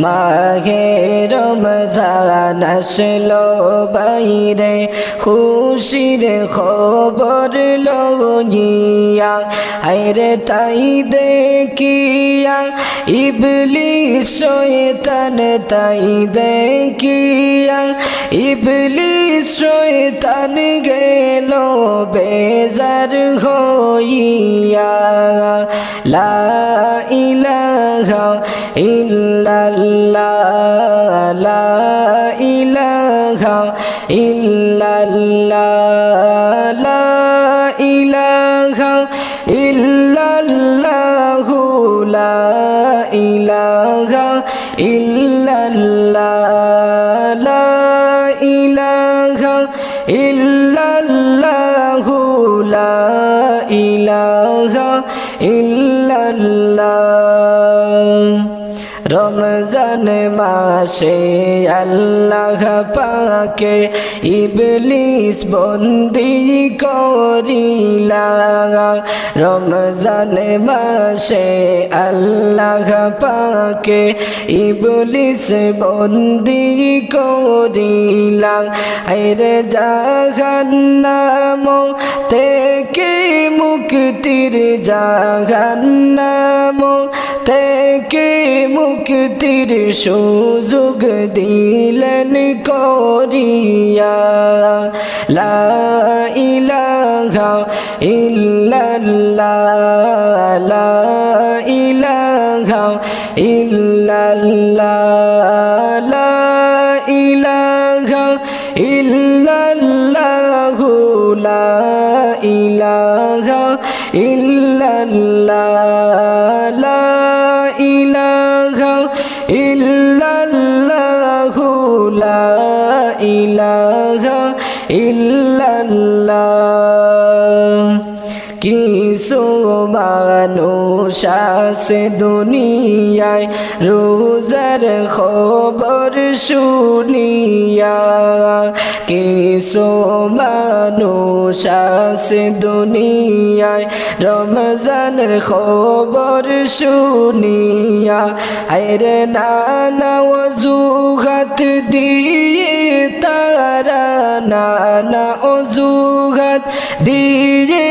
মাহে রমজান আসলো বাইরে খুশির খবর লইয়া আইরে তাই দেখিয়া ইবলিস শয়তান তাই দেখিয়া, ইবলিস শয়তান গেল বেজার হইয়া। লা ইলাহা ইল্লাল্লাহ, লা ইলাহা ইল্লাল্লাহ, লা ইলাহা ইল্লাল্লাহ রমজান মাসে আল্লাহ পাকে ইবলিস বন্দি করিলা রমজান মাসে আল্লাহ পাকে ইবলিস বন্দি করিলা আইরে জাহান্নাম থেকে মুক্তির জাহান্নাম থেকে মুক্তির সুযোগ দিলেন করিয়া। লা ইলাহা ইল্লাল্লাহ, লা ইলাহা ইল্লাল্লাহ, লা ইলাহা ইল্লাল্লাহু, লা ইলাহা ইল্লাল্লাহ, লা ইলাহা ইল্লাল্লাহ। কিছু মানুষ আছে দুনিয়ায়, রোজার খবর শুনিয়া। কিছু মানুষ আছে দুনিয়ায়, রমজানের খবর শুনিয়া। আরে নানা অজুহাত দিয়ে তারা নানা অজুহাত দিয়ে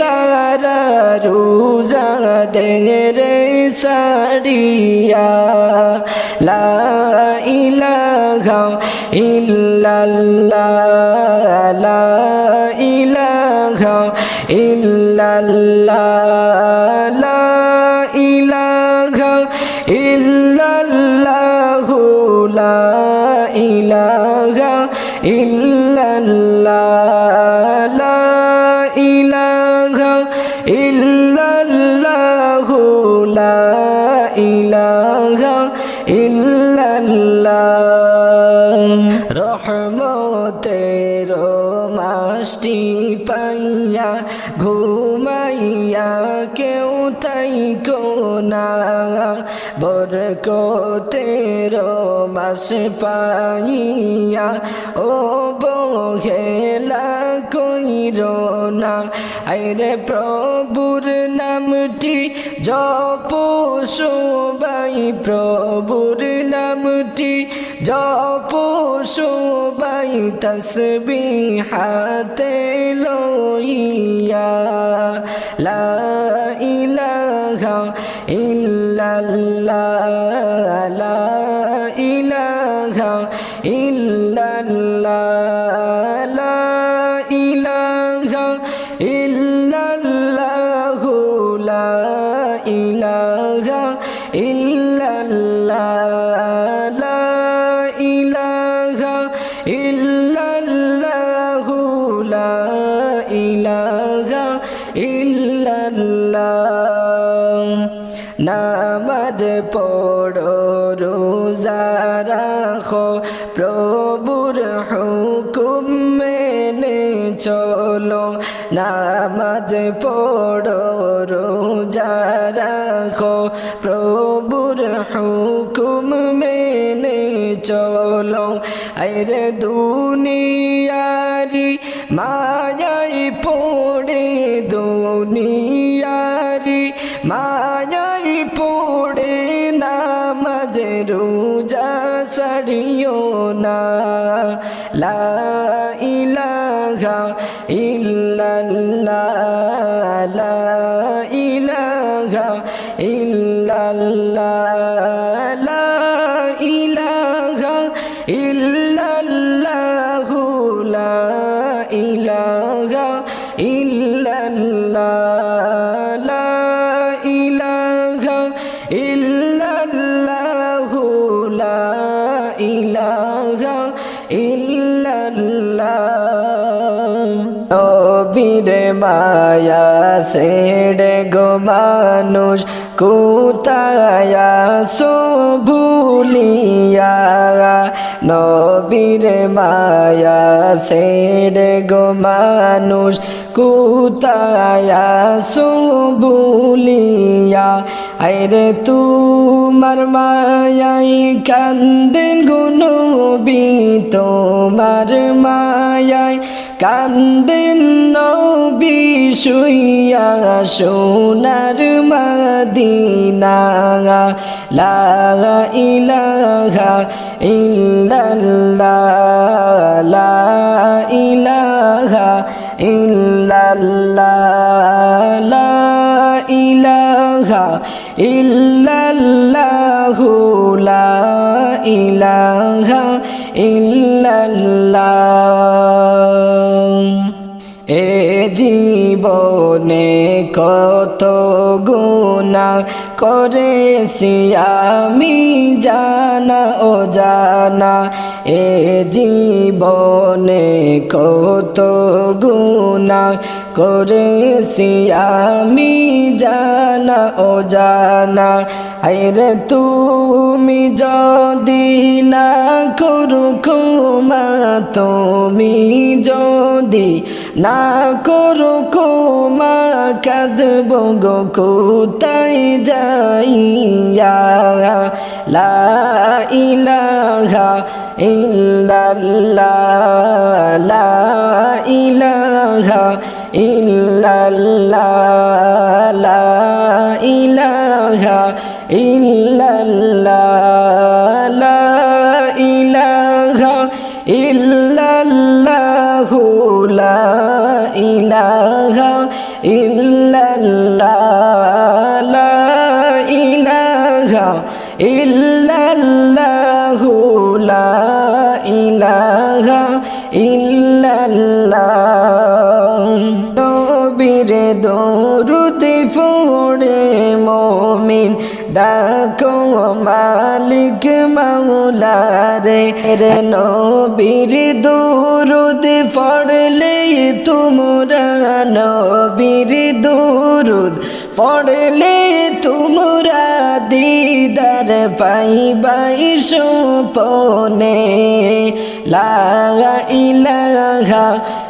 তারা রোজা দের সাড়িয়া লা ইলাহা ইল্লাল্লাহ, লা ইলাহা ইল্লাল্লাহ, লা ইল্লাল্লাহ লা ইলাহা ইল্লাল্লাহু লা ইলাহা ইল্লাল্লাহ রহমতের পাইয়া ঘুমাইয়া কেউ তাই কোনা বরকতের মাস পাইয়া আইরে প্রভুর নামটি জপ সবাই প্রভুর নামটি জপ সবাই তসবি হাতে লইয়া, লা ইলাহা ইল্লাল্লাহ পড়ো, রোজা রাখো। প্রভুর হুকুম মেনে চলো। নামাজ পড়ো, রোজা রাখো। প্রভুর হুকুম মেনে চলো। আরে দুনিয়ারি মায়াই পড়ে দুনিয়ারি রোজা সারিও না। লা ইলাহা ইল্লাল্লাহ লা মায়া সেড়ে গো মানুষ কোথায় সো ভুলিয়া। নবীর মায়া সেড়ে গো মানুষ কোথায় সো ভুলিয়া। তোমার মায়াই কান্দেন গুনবি তোমার মায়াই কান্দেন নবী শুইয়া সোনার মদিনা লা ইলাহা ইল্লাল্লাহ, লা ইলাহা ইল্লাল্লাহ, লা ইলাহা ইল্লাল্লাহ, লা ইলাহা ইল্লাল্লাহ জীবনে কত গুণা করেছি আমি জানা ও জানা। এ জীবনে কত গুণা করেছি আমি জানা ও জানা। আইরে তুমি যদি না করু ক্ষমা, তুমি যদি না করো কোমা কাঁদব গো কোথায় যাইয়া? লা ইলাহা ইল্লাল্লাহ, লা ইলাহা ইল্লাল্লাহ, লা ইলাহা ইল্লাল্লাহ। দরুদ ফুড়ে মমিন ডাকো মালিক মাওলা রে রে নবীর দুরুদ পড়লে তোমরা নবীর দুরুদ পড়লে তোমরা দিদার পাইবাই সোপনে লা ইলাহা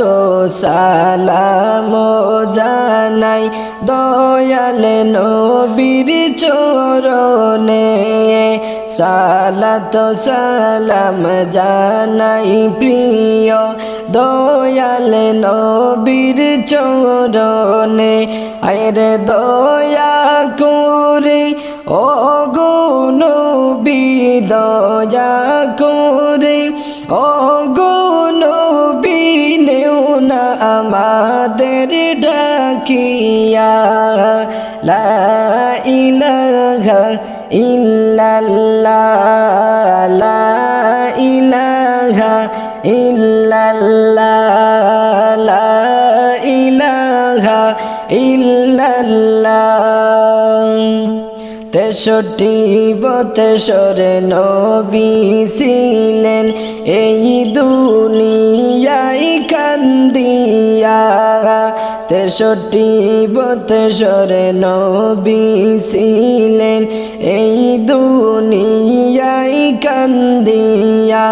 সালাতো সালাম জানাই দয়াল নবীর চরণে। সালাত সালাম জানাই প্রিয় দয়াল নবীর চরণে। আরে দয়া করে ও গো দয়া করে ও গো না আমাদের ডাকিয়া, লা ইলাহা ইল্লাল্লাহ, লা ইলাহা ইল্লাল্লাহ, লা ইলাহা ইল্লাল্লাহ। তেষট্টি বতেশ্বরে নবী ছিলেন এই দুনিয়াই কান্দিয়া, তেষট্টি বতেশ্বরে নবী ছিলেন। এই দুনিয়াই কান্দিয়া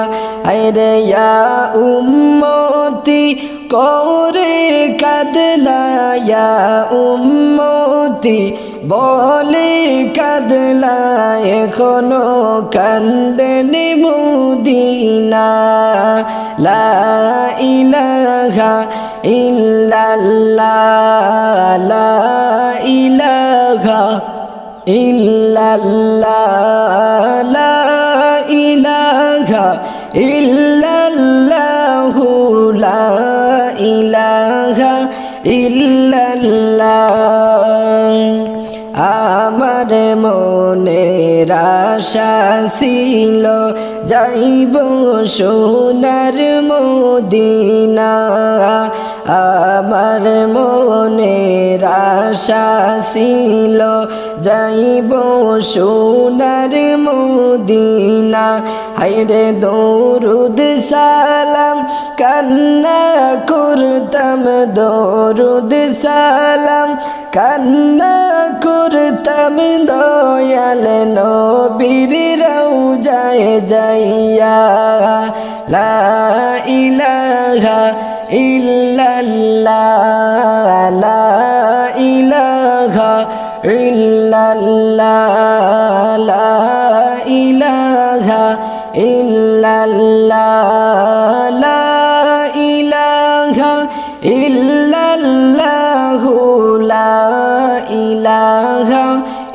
ইয়া উম্মতি, করে কাদলা ইয়া উম্মতি। বলে কাদলা এখনও কান্দেনি মুদিনা। লা ইলাহা ইল্লাল্লাহ, লা ইলাহা ইল্লাল্লাহ, লা ইলাহা ইল্লাল্লাহু লা ইলাহা ইল্লাল্লাহ। আমার মনের আশা ছিল। যাইব সোনার মদিনা। আমার মনের আশা ছিল। যাইব সোনার মদিনা। হাইরে দৌরুদ সালাম, কান্না করতাম, দৌরুদ সালাম। কান্না করতাম দয়াল নবীর রৌজায় যাইয়া। লা ইলাহা ইল্লাল্লাহ, লা ইলাহা ইল্লাল্লাহ, লা ইলাহা ইল্লাল্লাহ, লা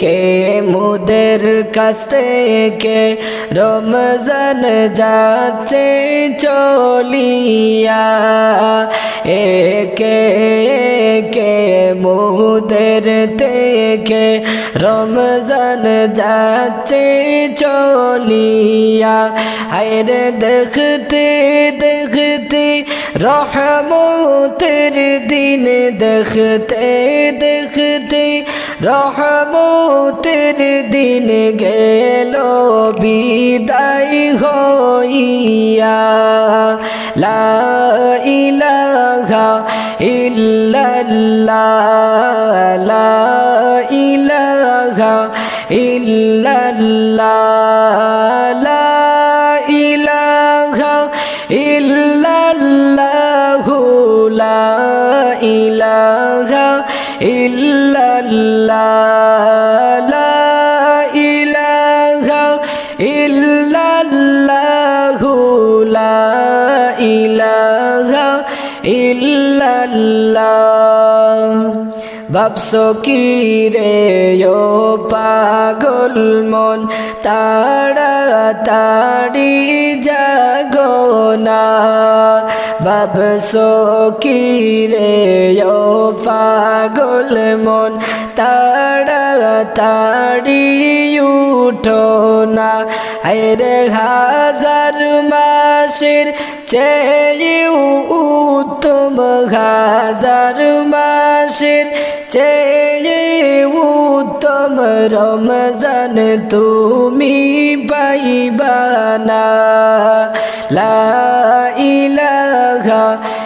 কে মুদের কাছ থেকে রমজান যাচ্ছে চলিয়া একে কে মুদের থেকে রমজান যাচ্ছে চলিয়া হায়রে দেখতে দেখতে, রহমতের দিন দেখতে দেখতে, রহমতের দিন গেল, বিদায় হইয়া। লা ইলাহা ইল্লাল্লাহ, লা ইলাহা ইল্লাল্লাহ। ইলাহা ইল্লাল্লাহ লা ইলাহা ইল্লাল্লাহু লা ইলাহা ইল্লাল্লাহ। ভাবছ কি রে ও পাগল মন, তাড়াতাড়ি জাগো ভাবছ কি রে ও পাগল মন তাড়াতাড়ি উঠো না। আরে হাজার মাসের চেয়ে উত্তম, হাজার মাসের চেয়ে উত্তম, রমজান তুমি পাইবানা লা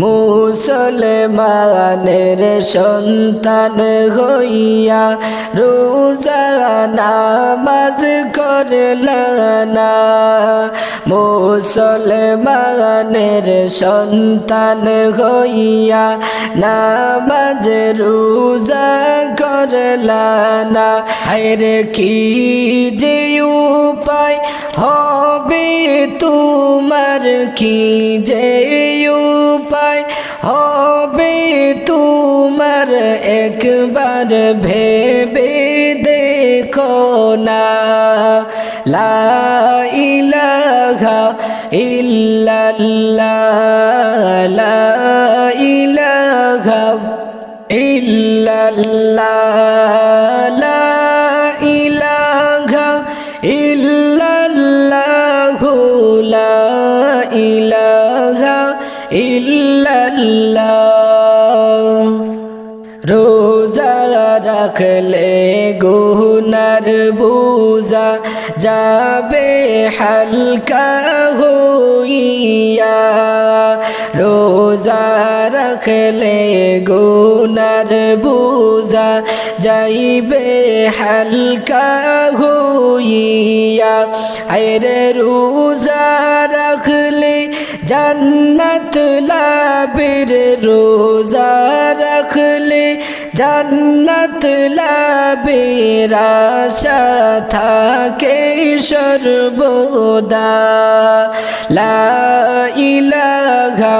মুসলমানের সন্তান হইয়া রোজা নামাজ করলানা। মুসলমানের সন্তান হইয়া নামাজ রোজা করলানা। হায়রে কি যে তোমার কি যে উপায়? হবে তোমার একবার ভেবে দেখো না। লা ইলাহা ইল্লাল্লাহ লা রোজা রাখলে গুনার বুজা যাবে হালকা হইয়া। রোজা রাখলে গুনার বুজা যাইবে হালকা হইয়া। আরে রোজা রাখলে জান্নাত লাভের রোজা রাখলে জান্নাত লাভের আশা থাকে সর্বদা। লা ইলাহা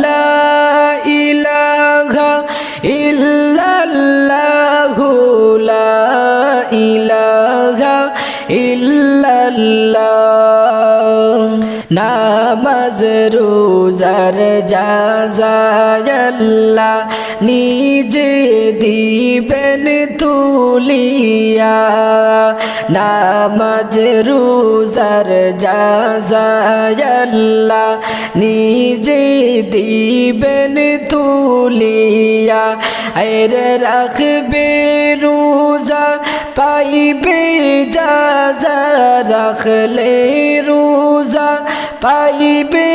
নামাজ, রোজার যাজায়াল্লাহ নিজে দিবেন তুলিয়া। নামাজ, রোজার যাজায়াল্লাহ নিজে দিবেন তুলিয়া। এর রাখবে রোজা, পাইবে যা রাখলে রোজা। পাইবে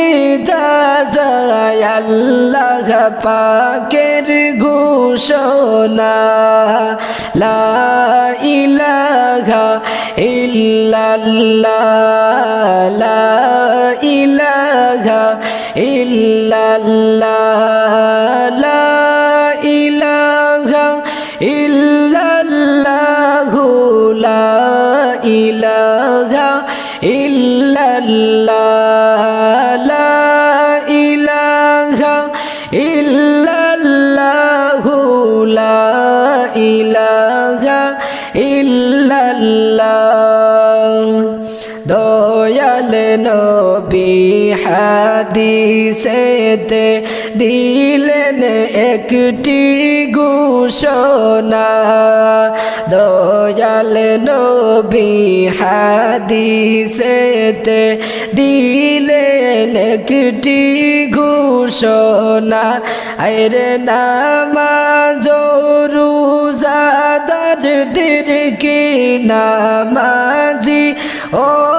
আল্লাহ পাকের ঘোষণা। লা ইলাহা ইল্লাল্লাহ লা ইলাহা ইল্লাল্লাহ। হাদিসেতে দিলেন একটি ঘোষণা। দয়াল নবী হাদিসেতে দিলেন একটি ঘোষণা। আরে নামাজ রোজাদারদেরকে নামাজি ও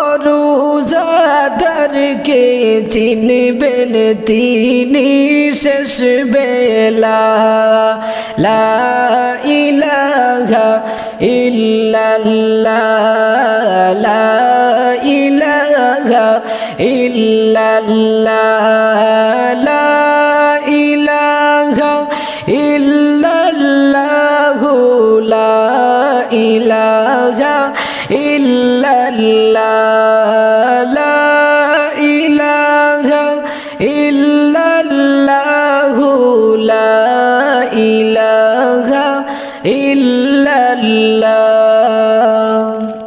রোজাদারকে চিনবেন তিনি শেষ বেলা। লা ইলাহা ইল্লাল্লাহ লা ইলাহা ইল্লাল্লাহ।